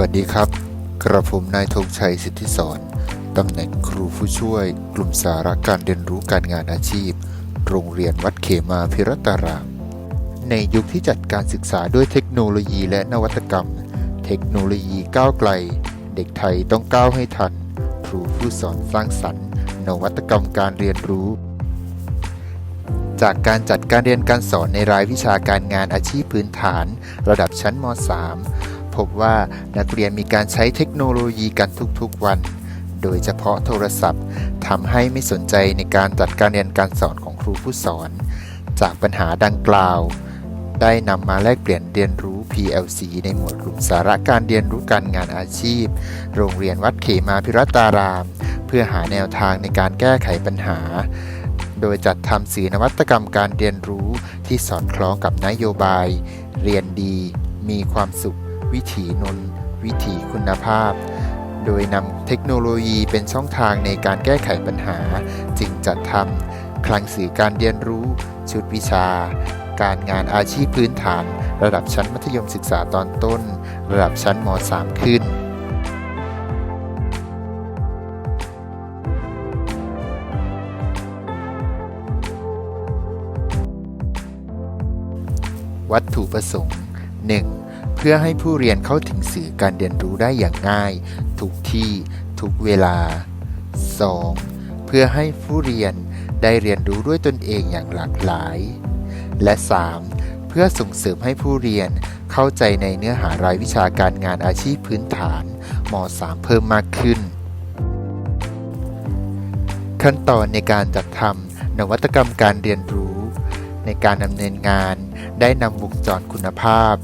วัสดีครับ กระผมนายธงชัยสิทธิสอนตำแหน่งครูผู้ช่วย กลุ่มสาระการเรียนรู้การงานอาชีพ โรงเรียนวัดเขมาพิรัตาราม ในยุคที่จัดการศึกษาด้วยเทคโนโลยีและนวัตกรรม เทคโนโลยีก้าวไกล เด็กไทยต้องก้าวให้ทัน ครูผู้สอนสร้างสรรค์ นวัตกรรมการเรียนรู้ จากการจัดการเรียนการสอนในรายวิชาการงานอาชีพพื้นฐาน ระดับชั้นม .3 พบว่านักเรียนมีการใช้เทคโนโลยีกันทุกๆวัน โดยเฉพาะโทรศัพท์ทำให้ไม่สนใจในการจัดการเรียนการสอนของครูผู้สอน จากปัญหาดังกล่าว ได้นำมาแลกเปลี่ยนเรียนรู้ PLC ในหมวดกลุ่มสาระการเรียนรู้การงานอาชีพ โรงเรียนวัดเขมาพิรัตาราม เพื่อหาแนวทางในการแก้ไขปัญหา โดยจัดทำสื่อนวัตกรรมการเรียนรู้ที่สอดคล้องกับนโยบาย เรียนดีมีความสุข วิถีนนวิถีคุณภาพ โดยนำเทคโนโลยีเป็นช่องทางในการแก้ไขปัญหา จึงจัดทำคลังสื่อการเรียนรู้ ชุดวิชา การงานอาชีพพื้นฐาน ระดับชั้นมัธยมศึกษาตอนต้น ระดับชั้นม .3 ขึ้นวัตถุประสงค์ 1. เพื่อให้ผู้เรียนเข้าถึงสื่อการเรียนรู้ได้อย่างง่าย ทุกที่ทุกเวลา 2. เพื่อให้ผู้เรียนได้เรียนรู้ด้วยตนเองอย่างหลากหลาย และ 3. เพื่อส่งเสริมให้ผู้เรียนเข้าใจในเนื้อหารายวิชาการงานอาชีพพื้นฐานม .3 เพิ่มมากขึ้น ขั้นตอนในการจัดทำนวัตกรรมการเรียนรู้ ในการดำเนินงานได้นำวงจรคุณภาพ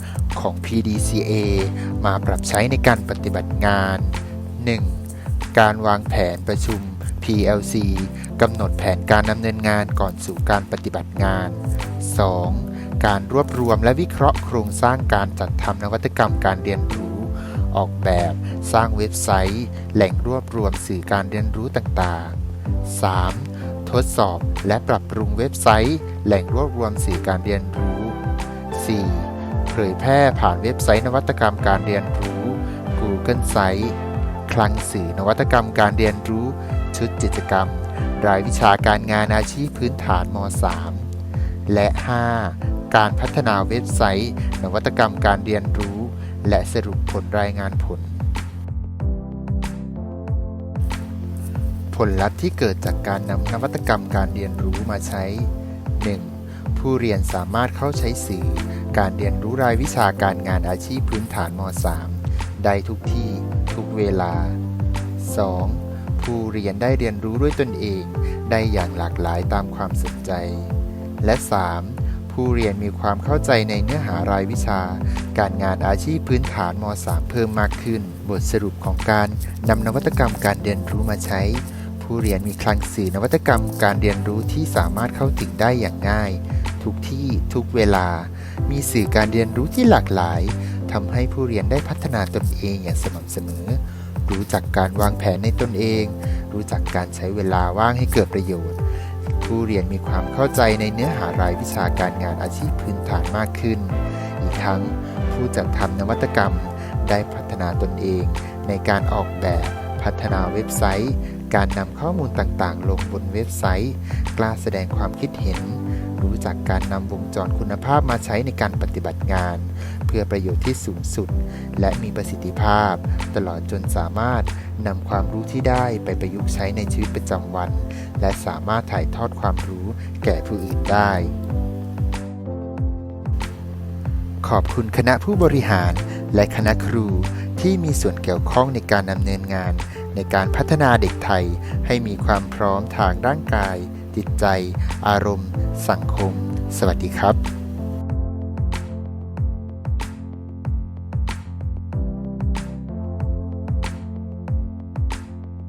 ของ PDCA มาปรับใช้ในการปฏิบัติงาน 1. การวางแผนประชุม PLC กำหนดแผนการดำเนินงานก่อนสู่การปฏิบัติงาน 2. การรวบรวมและวิเคราะห์โครงสร้างการจัดทำนวัตกรรมการเรียนรู้ ออกแบบสร้างเว็บไซต์ แหล่งรวบรวมสื่อการเรียนรู้ต่างๆ 3. ทดสอบและปรับปรุงเว็บไซต์ แหล่งรวบรวมสื่อการเรียนรู้ 4. เผยแพร่ผ่านเว็บไซต์นวัตกรรมการเรียนรู้ Google Site คลังสื่อนวัตกรรมการเรียนรู้ ชุดกิจกรรม รายวิชาการงานอาชีพพื้นฐานม .3 และ 5. การพัฒนาเว็บไซต์ นวัตกรรมการเรียนรู้ และสรุปผลรายงานผล ผลลัพธ์ที่เกิดจากการนำนวัตกรรมการเรียนรู้มาใช้ 1. ผู้เรียนสามารถเข้าใช้สื่อ การเรียนรู้รายวิชาการงานอาชีพพื้นฐานม .3 ได้ทุกที่ทุกเวลา 2. ผู้เรียนได้เรียนรู้ด้วยตนเอง ได้อย่างหลากหลายตามความสนใจ และ 3. ผู้เรียนมีความเข้าใจในเนื้อหารายวิชา การงานอาชีพพื้นฐานม .3 เพิ่มมากขึ้น บทสรุปของการนำนวัตกรรมการเรียนรู้มาใช้ผู้เรียนมีคลังสื่อนวัตกรรมการเรียนรู้ที่สามารถเข้าถึงได้อย่างง่าย ทุกที่ทุกเวลา มีสื่อการเรียนรู้ที่หลากหลายทำให้ผู้เรียนได้พัฒนาตนเองอย่างสม่ำเสมอ รู้จักการวางแผนในตนเอง รู้จักการใช้เวลาว่างให้เกิดประโยชน์ ผู้เรียนมีความเข้าใจในเนื้อหารายวิชาการงานอาชีพพื้นฐานมากขึ้น อีกทั้งผู้จัดทำนวัตกรรม ได้พัฒนาตนเอง ในการออกแบบพัฒนาเว็บไซต์ การนำข้อมูลต่างๆ ลงบนเว็บไซต์ กล้าแสดงความคิดเห็น รู้จักการนำวงจรคุณภาพมาใช้ในการปฏิบัติงาน เพื่อประโยชน์ที่สูงสุด และมีประสิทธิภาพ ตลอดจนสามารถนำความรู้ที่ได้ไปประยุกต์ใช้ในชีวิตประจำวัน และสามารถถ่ายทอดความรู้แก่ผู้อื่นได้ ขอบคุณคณะผู้บริหาร และคณะครูที่มีส่วนเกี่ยวข้องในการดำเนินงาน ในการพัฒนาเด็กไทยให้มีความพร้อมทางร่างกาย จิตใจ อารมณ์ สังคม สวัสดีครับ